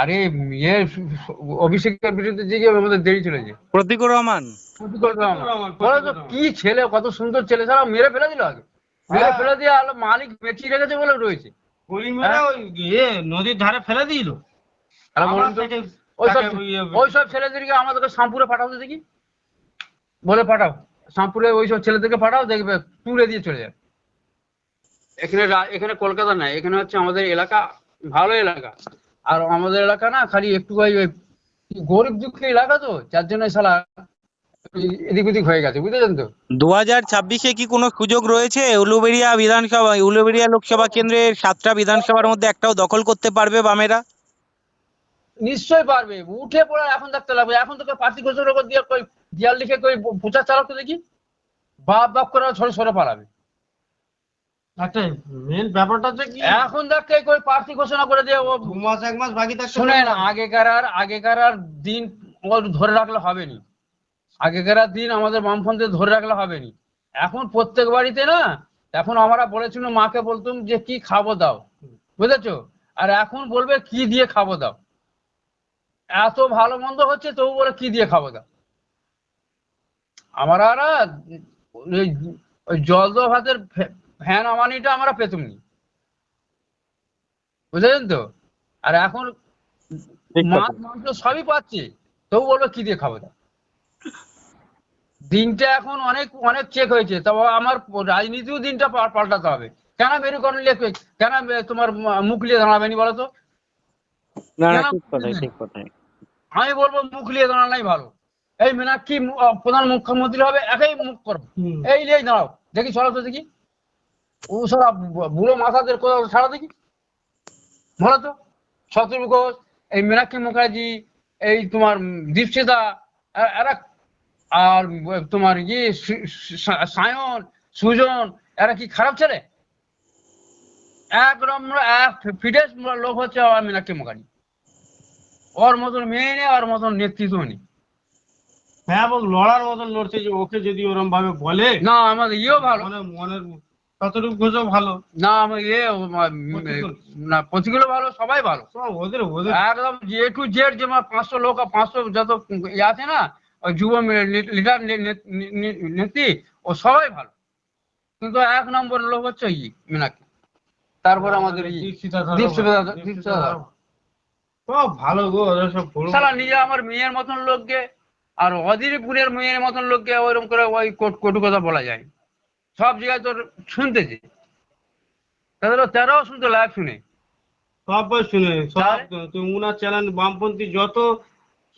আরে ইয়ে অভিষেকের বিরুদ্ধে যে গিয়ে আমাদের দেরি চলেছে প্রতিকুর রহমান। কি ছেলে কত সুন্দর ছেলে সারা মেরে ফেলে দিল আগে। মেরে ফেলে দিয়ে আলো মালিক বেঁচিয়ে রেখেছে বলে রয়েছে। গলি মেরে ওই ইয়ে নদীর ধারে ফেলে দিল। ওইসব ইয়ে- ওইসব ছেলেদেরকে আমাদেরকে শামপুরে পাঠাও দেখি। বলে পাঠাও শামপুরে ওইসব ছেলেদেরকে পাঠাও দেখবে তুলে দিয়ে চলে যাবে এখানে এখানে কলকাতা নাই এখানে হচ্ছে আমাদের এলাকা ভালো এলাকা। আর আমাদের এলাকা না খালি একটু ওই ওই গরিব দুঃখী এলাকা তো যার জন্য শালা এদিক ওদিক হয়ে গেছে বুঝেছেন তো? দু হাজার ছাব্বিশে কি কোনো সুযোগ রয়েছে? উলুবেড়িয়া বিধানসভা উলুবেড়িয়া লোকসভা কেন্দ্রের সাতটা বিধানসভার মধ্যে একটাও দখল করতে পারবে বামেরা? নিশ্চয়ই পারবে। উঠে পড়ে এখন দেখতে লাগবে। এখন তোকে পার্টি ঘোষণা করে দিয়ে কই দিয়াল লিখে কই প্রচার চালাতে দেখি? বাপ বাপ করে সরে সরে পালাবে। আচ্ছা মেন ব্যাপারটা হচ্ছে কি এখন দেখতে কই প্রার্থী ঘোষণা করে দিয়ে ও দু মাস এক মাস বাকি শুনেন আগেকার আর আগেকার আর দিন ধরে রাখলে হবে নি আগেকার আর দিন আমাদের ধরে রাখলে হবে নি এখন প্রত্যেক বাড়িতে না এখন আমরা বলেছিল মাকে বলতুম যে কি খাব দাও। বুঝেছ? আর এখন বলবে কি দিয়ে খাব দাও? এত ভালো মন্দ হচ্ছে তবু বলে কি দিয়ে খাব দাও? আমরা না ওই ওই জল ভাতের আমানিটা আমরা পেতুম নি। বুঝলেন তো? আর এখন মাছ মাংস সবই পাচ্ছি। তবু বলবে কি দিয়ে খাব দাও দিনটা এখন অনেক অনেক চেক হয়েছে। তবে আমার রাজনীতিও দিনটা পাল্টাতে হবে। কেন মেরুকরণ লিখবে কেন তোমার মুখ লিয়ে দাঁড়াবে নি বলো তো? না না কেন- ঠিক কথাই ঠিক কথাই। আমি বলব মুখ লিয়ে দাঁড়ানোই ভালো। এই মীনাক্ষী প্রধান মুখ্যমন্ত্রী হবে একাই মুখ করব। এই লিয়েই দাঁড়াও। দেখি চলো তো দেখি। ও সারা বুড়ো মাথাদের কোথাও ছাড়া দেখি? বলো তো। শত্রু ঘোষ এই মীনাক্ষী মুখার্জি এই তোমার এ- এরা আর তোমার ইয়ে সায়ন সুজন এরা কি খারাপ ছেলে? এক নম্বর এক ফিটেস্ট লোক হচ্ছে আমার মীনাক্ষী মুখার্জি। ওর মতন মেয়ে নেই ওর মতন নেতৃত্ব নেই। হ্যাঁ লড়ার মতন লড়ছে যে ওকে যদি ওরম ভাবে বলে না আমাদের ইয়েও ভালো। মনে মনের ততটুকু ঘোষও ভালো। না ইয়ে না প্রতিগুলো ভালো সবাই ভালো। ওদের ওদের। একদম যে টু জেড যে পাঁচশো লোক আর পাঁচশো যত ইয়ে আছে না যুব লিডার নেত্রী ও সবাই ভালো। কিন্তু এক নম্বর লোক হচ্ছে ই তারপর আমাদের ভালো গো ওদের সব সালা নিজে আমার মেয়ের মতন লোককে আর অদিরিপুরের মেয়ের মতন লোককে ওইরকম করে ওই কোট- কটু কথা বলা যায়। সব জায়গায় তোর শুনতেছে। তাদের তেরাও শুনতে লাইভ শুনে। সব শুনে সব উনার চ্যানেল বামপন্থী যত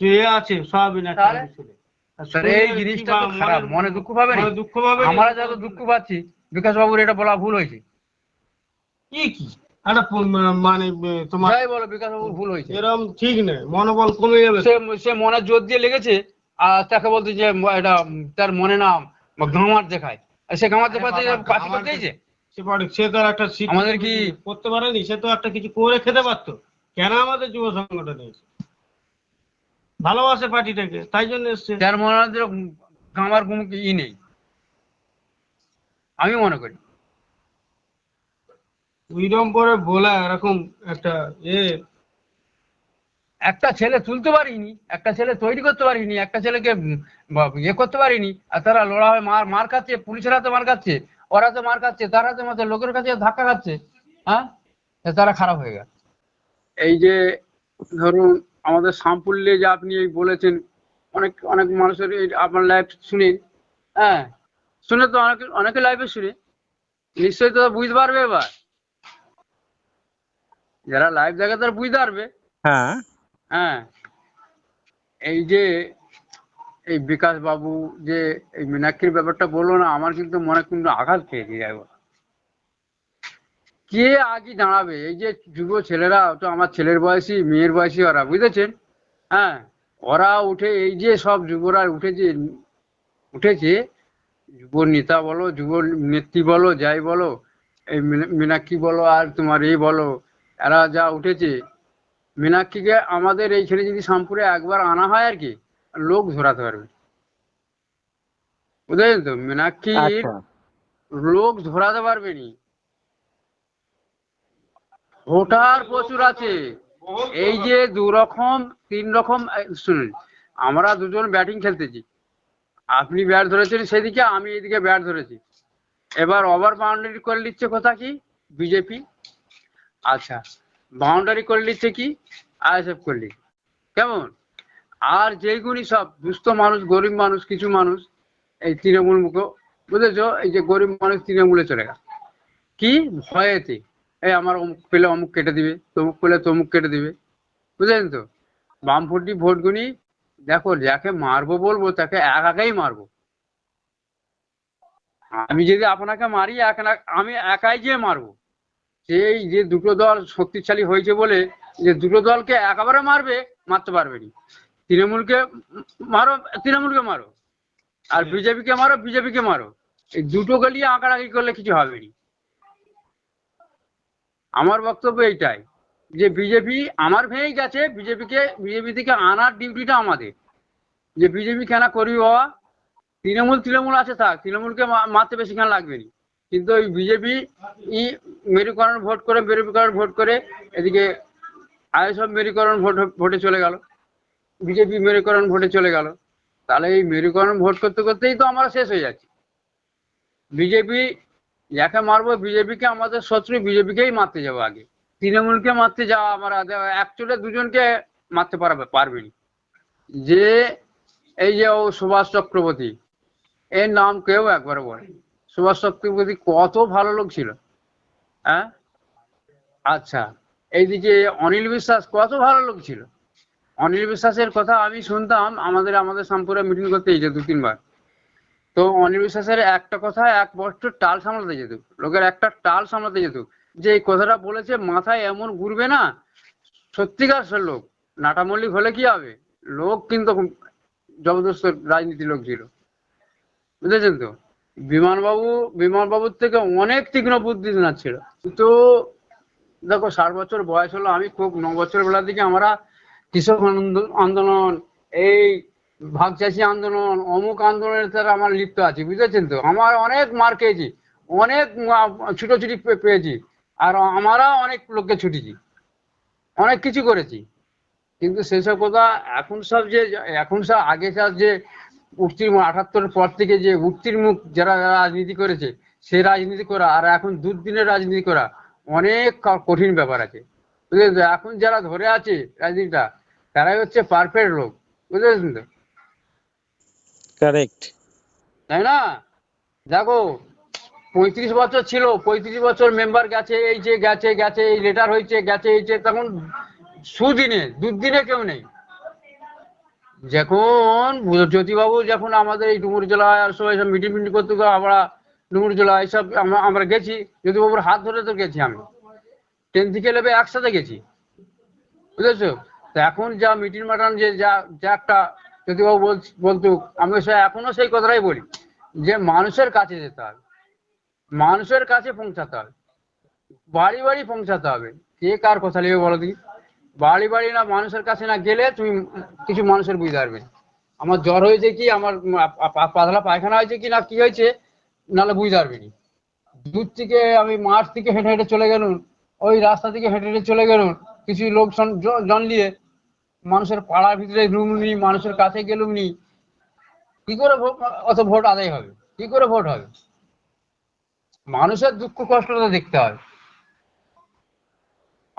যে আছে সব এই জিনিসটা খারাপ মনে- দুঃখ পাবে দুঃখ পাবে আমরা যত দুঃখ পাচ্ছি বিকাশ বাবুর এটা বলা ভুল হয়েছে। কি কি? একটা মানে এ, তোমার যাই বলো বিকাশ বাবুর ভুল হয়েছে। এরকম ঠিক মনোবল কমে যাবে। সে সে মনে জোর দিয়ে লেগেছে আর তাকে বলতে যে এটা তার মনে না গামার দেখায়। আর সে গামার দেখাতে বাবা, পার্টি গামার করতে দিয়েছে? সে পারে সে তো একটা আমাদের কি- করতে পারেনি সে তো একটা কিছু করে খেতে পারতো। কেন আমাদের যুব সংগঠন এসে ভালোবাসে পার্টিটাকে তাই জন্য এসছে। তার মনে হয় কোনো ই নেই। আমি মনে করি। উইরম পরে বলা এরকম একটা এ একটা ছেলে তুলতে পারিনি একটা ছেলে তৈরি করতে পারিনি একটা ছেলেকে ইয়ে করতে পারিনি আর তারা লড়া হয়ে মার মার খাচ্ছে পুলিশের হাতে মার খাচ্ছে ওর হাতে মার খাচ্ছে তার হাতে মারছে লোকের কাছে ধাক্কা খাচ্ছে হ্যাঁ? তারা খারাপ হয়ে গেছে। এই যে ধরুন আমাদের সাম্পুল্যে যে আপনি এই বলেছেন অনেক অনেক মানুষের আপনার লাইভ শুনে হ্যাঁ? শুনে তো অনেকে অনেকে লাইভে শুনে। নিশ্চয়ই তো বুঝতে পারবে এবার। যারা লাইভ দেখে তারা বুঝতে পারবে। হ্যাঁ। হ্যাঁ। এই যে, এই বিকাশ বাবু যে, এই মীনাক্ষীর ব্যাপারটা বলল না, আমার কিন্তু মনে কিন্তু আঘাত খেয়েছে একবার। কে আগে দাঁড়াবে? এই যে যুব ছেলেরা, তো আমার ছেলের বয়সী, মেয়ের বয়সী ওরা, বুঝেছেন? হ্যাঁ ওরা উঠে, এই যে সব যুবরা উঠেছে উঠেছে, যুব নেতা বলো, যুব নেত্রী বলো, যাই বলো, এই মীনা- মীনাক্ষী বলো আর তোমার এই বলো, এরা যা উঠেছে মীনাক্ষীকে আমাদের এইখানে যদি শামপুরে একবার আনা হয় আর কি লোক ধরাতে পারবে। বুঝলেন তো? মীনাক্ষীর আচ্ছা। লোক ধরাতে পারবে নি। ভোটার প্রচুর আছে। এই যে দু রকম তিন রকম শুনুন আমরা দুজন ব্যাটিং খেলতেছি। আপনি ব্যাট ধরেছেন সেদিকে আমি এদিকে ব্যাট ধরেছি। এবার ওভার বাউন্ডারি করে নিচ্ছে কথা কি? বিজেপি। আচ্ছা বাউন্ডারি করে নিচ্ছে কি? আইএসএফ করলি কেমন? আর যেইগুলি সব দুস্থ মানুষ, গরিব মানুষ, কিছু মানুষ, এই তৃণমূল মুখ, বুঝেছ? এই যে গরিব মানুষ তৃণমূলে চলে গেল কি? ভয়েতে। এই আমার অমুক পেলে অমুক কেটে দিবে, তমুক পেলে তমুক কেটে দিবে। বুঝলেন তো? বামপন্থী ভোটগুনি দেখো, যাকে মারবো বলব, তাকে এক একাই মারবো। আমি যদি আপনাকে মারি, এক আমি একাই গিয়ে মারবো সেই যে দুটো দল শক্তিশালী হয়েছে বলে যে দুটো দলকে একেবারে মারবে মারতে পারবে নি। তৃণমূলকে মারো তৃণমূলকে মারো। আর বিজেপিকে মারো বিজেপিকে মারো। এই দুটো গলিয়ে আঁকাড়াকি করলে কিছু হবে না। আমার বক্তব্য এইটাই যে বিজেপি আমার ভেঙে গেছে বিজেপিকে বিজেপি থেকে আনার ডিউটিটা আমাদের। যে বিজেপি কেন করবি বাবা? তৃণমূল তৃণমূল আছে থাক তৃণমূলকে মারতে বেশিক্ষণ লাগবে না। কিন্তু ওই বিজেপি ই মেরুকরণ ভোট করে, মেরুকরণ ভোট করে এদিকে আইএসএফ মেরুকরণ ভোট, ভোটে চলে গেল। বিজেপি মেরুকরণ ভোটে চলে গেল। তাহলে এই মেরুকরণ ভোট করতে করতেই তো আমরা শেষ হয়ে যাচ্ছি। বিজেপি যাকে মারবো, বিজেপিকে আমাদের শত্রু, বিজেপিকেই মারতে যাব আগে। তৃণমূলকে মারতে যাওয়া আমরা অ্যাকচুয়ালি দুজনকে মারতে পারবে পারবেনি। যে, এই যে ও সুভাষ চক্রবর্তী, এর নাম কেউ একবার বলে সুভাষ চক্রবর্তী কত ভালো লোক ছিল হ্যাঁ? আচ্ছা এইদিকে অনিল বিশ্বাস কত ভালো লোক ছিল। অনিল বিশ্বাসের কথা আমি শুনতাম, আমাদের আমাদের শামপুরে মিটিং করতে যেত দু, তিনবার। তো অনিল বিশ্বাসের একটা কথা, এক বছর টাল সামলাতে যেত, লোকের একটা টাল সামলাতে যেত, যে এই কথাটা বলেছে মাথায় এমন ঘুরবে না, সত্যিকার সে লোক নাটা মল্লিক হলে কি হবে? লোক কিন্তু জবরদস্ত রাজনীতি লোক ছিল, বুঝেছেন তো? বিমানবাবু, বিমানবাবুর থেকে অনেক তীক্ষ্ণ বুদ্ধি না ছিল কিন্তু দেখো, ষাট বছর বয়স হলো, আমি খুব ন বছর বেলার দিকে আমরা কৃষক আন্দো- আন্দোলন, এই ভাগ চাষি আন্দোলন, অমুক আন্দোলনের সাথে আমার লিপ্ত আছি, বুঝেছেন তো? আমার অনেক মার খেয়েছি, অনেক ছুটোছুটি পেয়েছি, আর আমরা অনেক লোককে ছুটেছি, অনেক কিছু করেছি। কিন্তু সেসব কথা এখন সব যে, এখন সব আগে সব যে উঠতির আঠাত্তরের পর থেকে যে উঠতির মুখ যারা যারা রাজনীতি করেছে সে রাজনীতি করা আর এখন দুদিনের রাজনীতি করা অনেক কঠিন ব্যাপার আছে। বুঝলেন তো? এখন যারা ধরে আছে রাজনীতিটা তারাই হচ্ছে পারফেক্ট লোক। বুঝলেন তো? কারেক্ট তাই না? দেখো পঁয়ত্রিশ বছর ছিল পঁয়ত্রিশ বছর মেম্বার গেছে এই যে গেছে গেছে এই লেটার হয়েছে গেছে এই যে তখন সুদিনে দুদিনে কেউ নেই। যখন জ্যোতিবাবু যখন আমাদের এই ডুমুর জেলায় আর সবাই সব মিটিং মিটিং করতে আমরা ডুমুর জেলা এইসব আমরা আমরা গেছি। জ্যোতিবাবুর হাত ধরে তো গেছি আমি। টেন থেকে লেবে একসাথে গেছি। বুঝেছ? তো এখন যা মিটিং মাটান যে, যা যা একটা জ্যোতিবাবু বল- বলতো আমি সে এখনও সেই কথাটাই বলি যে মানুষের কাছে যেতে হবে। মানুষের কাছে পৌঁছাতে হবে। বাড়ি বাড়ি পৌঁছাতে হবে। কে কার কথা নেবে বলো দেখি। বাড়ি বাড়ি না মানুষের কাছে না গেলে তুমি কিছু মানুষের বুঝতে পারবে। আমার জ্বর হয়েছে কি, আমার পাতলা পায়খানা হয়েছে কি না, কি হয়েছে, নাহলে বুঝতে পারবে না। দূর থেকে আমি মাঠ থেকে হেঁটে হেঁটে চলে গেলুন ওই রাস্তা থেকে হেঁটে হেঁটে চলে গেলুন কিছু লোক জন- মানুষের পাড়ার ভিতরে রুম নি, মানুষের কাছে গেলুম নি কি করে অত ভোট আদায় হবে কি করে ভোট হবে মানুষের দুঃখ কষ্টটা দেখতে হয়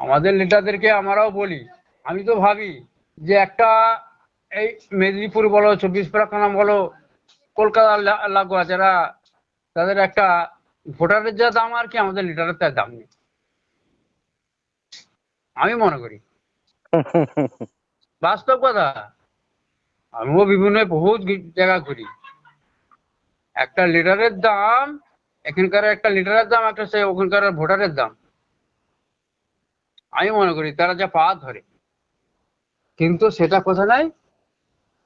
আমাদের নেতাদেরকে আমরাও বলি। আমি তো ভাবি যে একটা এই মেদিনীপুর বলো চব্বিশ পরগনা বলো কলকাতা লাগোয়া যারা তাদের একটা ভোটারের যা দাম আর কি আমাদের লিটারের তার দাম নেই। আমি মনে করি। বাস্তব কথা আমিও বিভিন্ন বহুত জায়গা ঘুরি। একটা লিটারের দাম এখানকার একটা লিটারের দাম একটা সে ওখানকার ভোটারের দাম। আমি মনে করি তারা যা পা ধরে। কিন্তু সেটা কথা নাই।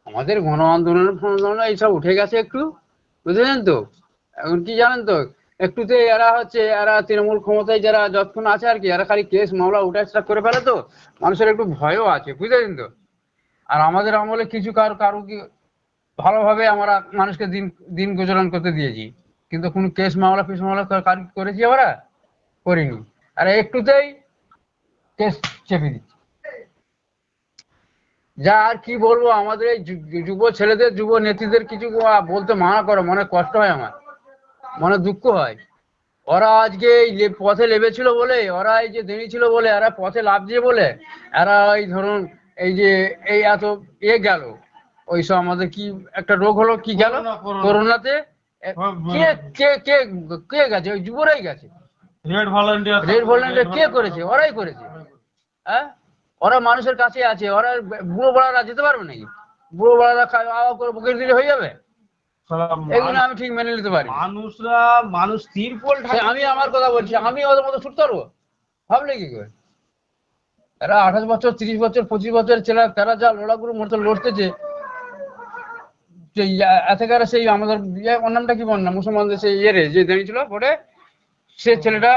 আমাদের গণ আন্দোলন আন্দোলন, এইসব উঠে গেছে একটু। বুঝলেন তো? এখন কি জানেন তো? একটুতে এরা হচ্ছে, এরা তৃণমূল ক্ষমতায় যারা যতক্ষণ আছে আর কি, এরা খালি কেস, মামলা উঠা করে ফেলে তো। মানুষের একটু ভয়ও আছে, বুঝলেন তো? আর আমাদের আমলে কিছু কারও কারও কি ভালোভাবে আমরা মানুষকে দিন দিন গুজরান করতে দিয়েছি। কিন্তু কোনো কেস, মামলা, ফিস, মামলা কার করেছি আমরা? করিনি। আর একটুতেই কেস চেপে দিচ্ছে। যা আর কি বলব আমাদের এই যুব ছেলেদের যুব নেত্রীদের কিছু বলতে মানা করে মনে কষ্ট হয় আমার। মনে দুঃখ হয়। ওরা আজকে এই পথে লেবেছিল বলে ওরা এই যে দেরিছিল বলে এরা পথে লাভছে বলে এরা এই ধরুন এই যে এই এত এ গেল। ওই সব আমাদের কি একটা রোগ হলো কি গেল? Corona, corona. করোনাতে? কে কে কে কে গেছে? ওই যুবরাই গেছে। রেড ভলান্টিয়ার রেড ভলেন্টিয়ার কে করেছে? ওরাই করেছে। হ্যাঁ? ওরা মানুষের কাছে আছে ওরা বুড়ো বড়ারা যেতে পারবে নাকি? বুড়ো বড়ারা আওয়া করে বুকের দিলে হয়ে যাবে? এগুলো আমি ঠিক মেনে নিতে পারি। মানুষরা মানুষ তিরপল আমি আমার কথা বলছি আমি ওদের মতো ছুটতে পারব? ভাবলে কি করে? এরা আঠাশ বছর তিরিশ বছর পঁচিশ বছর ছেলে তারা যা লড়াগুলো মতো লড়তেছে এতকার সেই আমাদের ইয়ে, ওর নামটা কি বল না মুসলমানদের সেই ইয়ে রে যে দাঁড়িয়েছিল পরে সে ছেলেটা